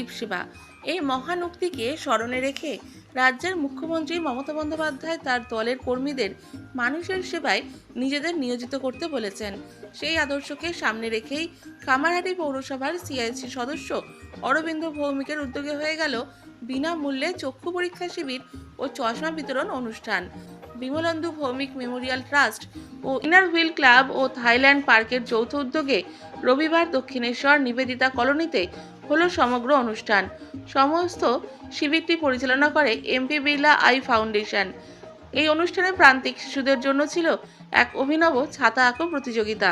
প্রদীপ সেবা এই মহান উক্তিকে স্মরণে রেখে রাজ্যের মুখ্যমন্ত্রী মমতা বন্দ্যোপাধ্যায় তার দলের কর্মীদের মানুষের সেবায় নিজেদের নিয়োজিত করতে বলেছেন। সেই আদর্শকে সামনে রেখেই কামারহাটি পৌরসভার সিআইসি সদস্য অরবিন্দ ভৌমিকের উদ্যোগে হয়ে গেল বিনামূল্যে চক্ষু পরীক্ষা শিবির ও চশমা বিতরণ অনুষ্ঠান। বিমলেন্দু ভৌমিক মেমোরিয়াল ট্রাস্ট ও ইনার হুইল ক্লাব ও থাইল্যান্ড পার্কের যৌথ উদ্যোগে রবিবার দক্ষিণেশ্বর নিবেদিতা কলোনিতে হলো সমগ্র অনুষ্ঠান। সমস্ত শিবিরটি পরিচালনা করে এমপি বিড়লা আই ফাউন্ডেশন। এই অনুষ্ঠানে প্রান্তিক শিশুদের জন্য ছিল এক অভিনব ছাতা আঁকো প্রতিযোগিতা।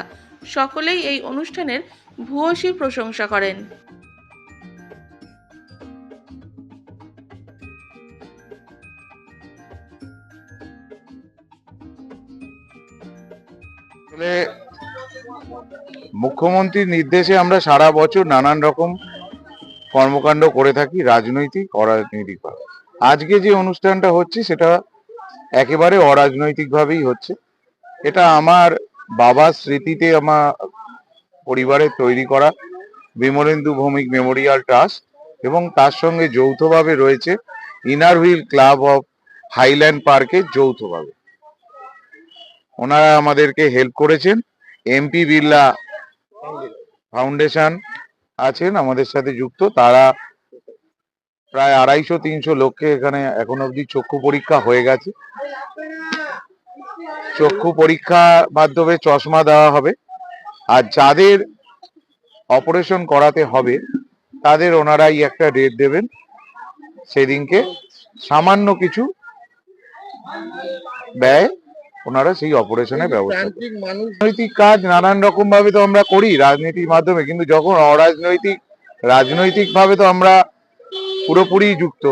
সকলেই এই অনুষ্ঠানের ভূয়সী প্রশংসা করেন। মুখ্যমন্ত্রীর নির্দেশে আমরা সারা বছর নানান রকম কর্মকাণ্ড করে থাকি, রাজনৈতিক, অরাজনৈতিক ভাবে। আজকে যে অনুষ্ঠানটা হচ্ছে, সেটা একেবারে অরাজনৈতিক ভাবেই হচ্ছে। এটা আমার বাবার স্মৃতিতে আমার পরিবারের তৈরি করা বিমলেন্দু ভৌমিক মেমোরিয়াল ট্রাস্ট এবং তার সঙ্গে যৌথভাবে রয়েছে inner wheel club of highland পার্কে যৌথভাবে। ওনারা আমাদেরকে হেল্প করেছেন। এমপি বিড়লা ফাউন্ডেশন আছেন, আমাদের সাথে যুক্ত। তারা প্রায় আড়াইশো, তিনশো লোককে এখানে এখন অবধি চক্ষু পরীক্ষা হয়ে গেছে। চক্ষু পরীক্ষা মাধ্যমে চশমা দেওয়া হবে। আর যাদের অপারেশন করাতে হবে, তাদের ওনারাই একটা ডেট দেবেন। সেদিনকে সামান্য কিছু ব্যয় ওনারা সেই অপারেশনের ব্যবস্থা রাজনৈতিক কাজ নানান রকম ভাবে তো আমরা করি রাজনীতির মাধ্যমে কিন্তু যখন অরাজনৈতিক রাজনৈতিক ভাবে তো আমরা পুরোপুরি যুক্ত।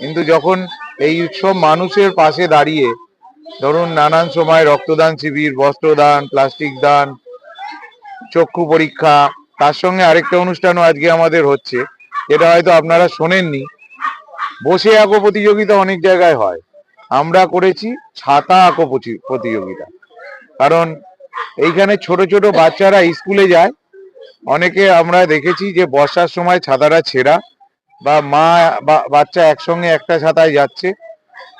কিন্তু যখন এই উৎসব মানুষের পাশে দাঁড়িয়ে ধরুন নানান সময় রক্তদান শিবির বস্ত্রদান প্লাস্টিক দান চক্ষু পরীক্ষা তার সঙ্গে আরেকটা অনুষ্ঠানও আজকে আমাদের হচ্ছে যেটা হয়তো আপনারা শোনেননি। বসে আঁকো প্রতিযোগিতা অনেক জায়গায় হয়। আমরা করেছি ছাতা আঁকো প্রতি- প্রতিযোগিতা। কারণ এইখানে ছোট ছোট বাচ্চারা স্কুলে যায়, অনেকে আমরা দেখেছি যে বর্ষার সময় ছাতাটা ছেঁড়া বা মা বাচ্চা একসঙ্গে একটা ছাতায় যাচ্ছে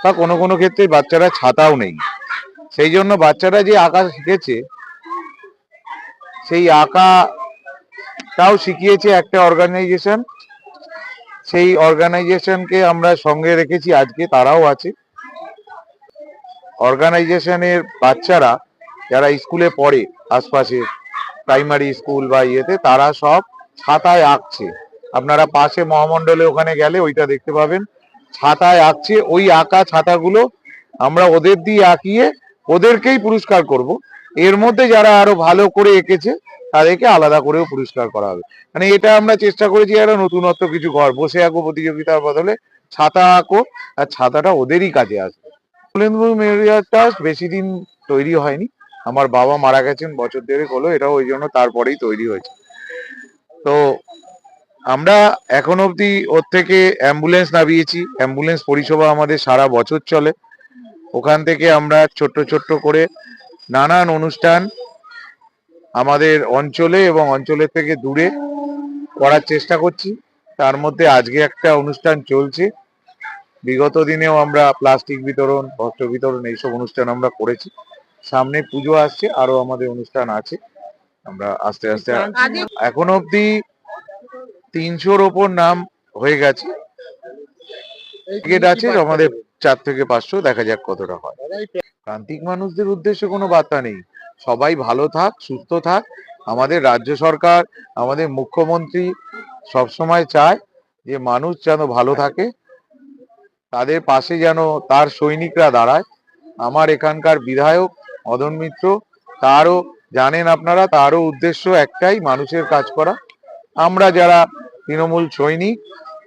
বা কোনো কোনো ক্ষেত্রে বাচ্চারা ছাতাও নেই। সেই জন্য বাচ্চারা যে আঁকা শিখেছে, সেই আঁকাটাও শিখিয়েছে একটা অর্গানাইজেশন সেই অর্গানাইজেশনকে আমরা সঙ্গে রেখেছি, আজকে তারাও আছে। অর্গানাইজেশনের বাচ্চারা যারা স্কুলে পড়ে, আশপাশে প্রাইমারি স্কুল বা ইয়েতে, তারা সব ছাতায় আঁকছে। আপনারা পাশে মহামণ্ডলে ওখানে গেলে ওইটা দেখতে পাবেন। ছাতায় আঁকছে, ওই আঁকা ছাতাগুলো আমরা ওদের দিয়ে আঁকিয়ে ওদেরকেই পুরস্কার করব। এর মধ্যে যারা আরও ভালো করে এঁকেছে, তাদেরকে আলাদা করেও পুরস্কার করা হবে। মানে এটা আমরা চেষ্টা করেছি একটা নতুনত্ব কিছু ঘর। বসে আঁকো প্রতিযোগিতার বদলে, ছাতা আঁকো, আর ছাতাটা ওদেরই কাজে আসবে। সুলেন্দ্র মেমোরিয়াল বেশি দিন তৈরি হয়নি। আমার বাবা মারা গেছেন বছর দেড়েক হলো, এটাও ওই জন্য তারপরেই তৈরি হয়েছে। তো আমরা এখন অবধি ওর থেকে অ্যাম্বুলেন্স নামিয়েছি। অ্যাম্বুলেন্স পরিষেবা আমাদের সারা বছর চলে। ওখান থেকে আমরা ছোট্ট ছোট্ট করে নানান অনুষ্ঠান আমাদের অঞ্চলে এবং অঞ্চলের থেকে দূরে করার চেষ্টা করছি। তার মধ্যে আজকে একটা অনুষ্ঠান চলছে। বিগত দিনেও আমরা প্লাস্টিক বিতরণ বস্ত্র বিতরণ এইসব অনুষ্ঠান আমরা করেছি। সামনে পুজো আসছে আরও আমাদের অনুষ্ঠান আছে। আমরা আস্তে আস্তে এখন অব্দি তিনশোর ওপর নাম হয়ে গেছে। টিকিট আছে আমাদের চার থেকে পাঁচশো দেখা যাক কতটা হয়। প্রান্তিক মানুষদের উদ্দেশ্যে কোনো বার্তা নেই। সবাই ভালো থাক সুস্থ থাক। আমাদের রাজ্য সরকার আমাদের মুখ্যমন্ত্রী সবসময় চায় যে মানুষ যেন ভালো থাকে। তাদের পাশে যেন তার সৈনিকরা দাঁড়ায়। আমার এখানকার বিধায়ক মদন মিত্র, তারও, জানেন আপনারা, তারও উদ্দেশ্য একটাই, মানুষের কাজ করা। আমরা যারা তৃণমূল সৈনিক,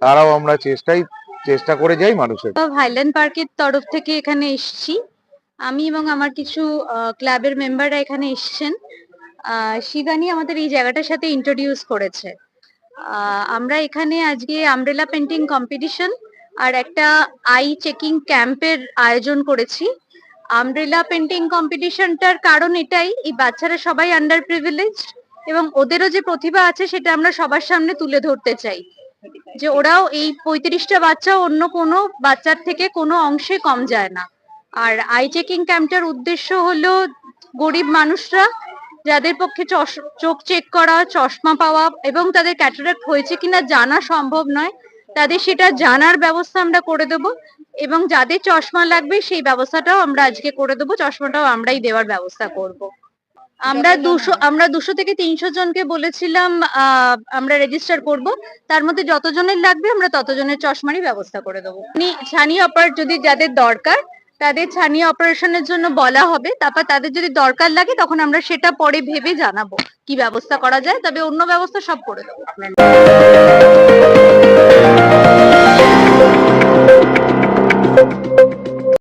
তারাও আমরা চেষ্টাই, চেষ্টা করে যাই মানুষের হাইল্যান্ড পার্কের তরফ থেকে এখানে এসছি। আমি এবং আমার কিছু ক্লাবের মেম্বাররা এখানে এসেছেন। শিবানী আমাদের এই জায়গাটার সাথে ইন্ট্রোডিউস করেছে। আমরা এখানে আজকে আমব্রেলা পেন্টিং কম্পিটিশন আর একটা আই চেকিং ক্যাম্পের আয়োজন করেছি। আমব্রেলা পেন্টিং কম্পিটিশনটার কারণ এটাই, এই বাচ্চারা সবাই আন্ডার প্রিভিলেজ এবং ওদেরও যে প্রতিভা আছে সেটা আমরা সবার সামনে তুলে ধরতে চাই। যে ওরাও এই পঁয়ত্রিশটা বাচ্চা অন্য কোনো বাচ্চার থেকে কোনো অংশে কম যায় না। আর আই চেকিং ক্যাম্পটার উদ্দেশ্য হলো গরিব মানুষরা যাদের পক্ষে চোখ চেক করা, চশমা পাওয়া এবং তাদের ক্যাটারাক্ট হয়েছে কিনা জানা সম্ভব নয়। তাদের সেটা জানার ব্যবস্থা আমরা করে দেব এবং যাদের চশমা লাগবে সেই ব্যবস্থাটাও আমরা আজকে করে দেবো চশমাটাও আমরাই দেওয়ার ব্যবস্থা করব। আমরা দুশো আমরা দুশো থেকে তিনশো জনকে বলেছিলাম আহ, আমরা রেজিস্টার করব। তার মধ্যে যতজনের লাগবে আমরা ততজনের চশমারই ব্যবস্থা করে দেবো। ছানি অপার যদি যাদের দরকার তাদের ছানি অপারেশনের জন্য বলা হবে। তারপর তাদের যদি দরকার লাগে, তখন আমরা সেটা পরে ভেবে জানাব কি ব্যবস্থা করা যায়। তবে অন্য ব্যবস্থা সব করে দেবো।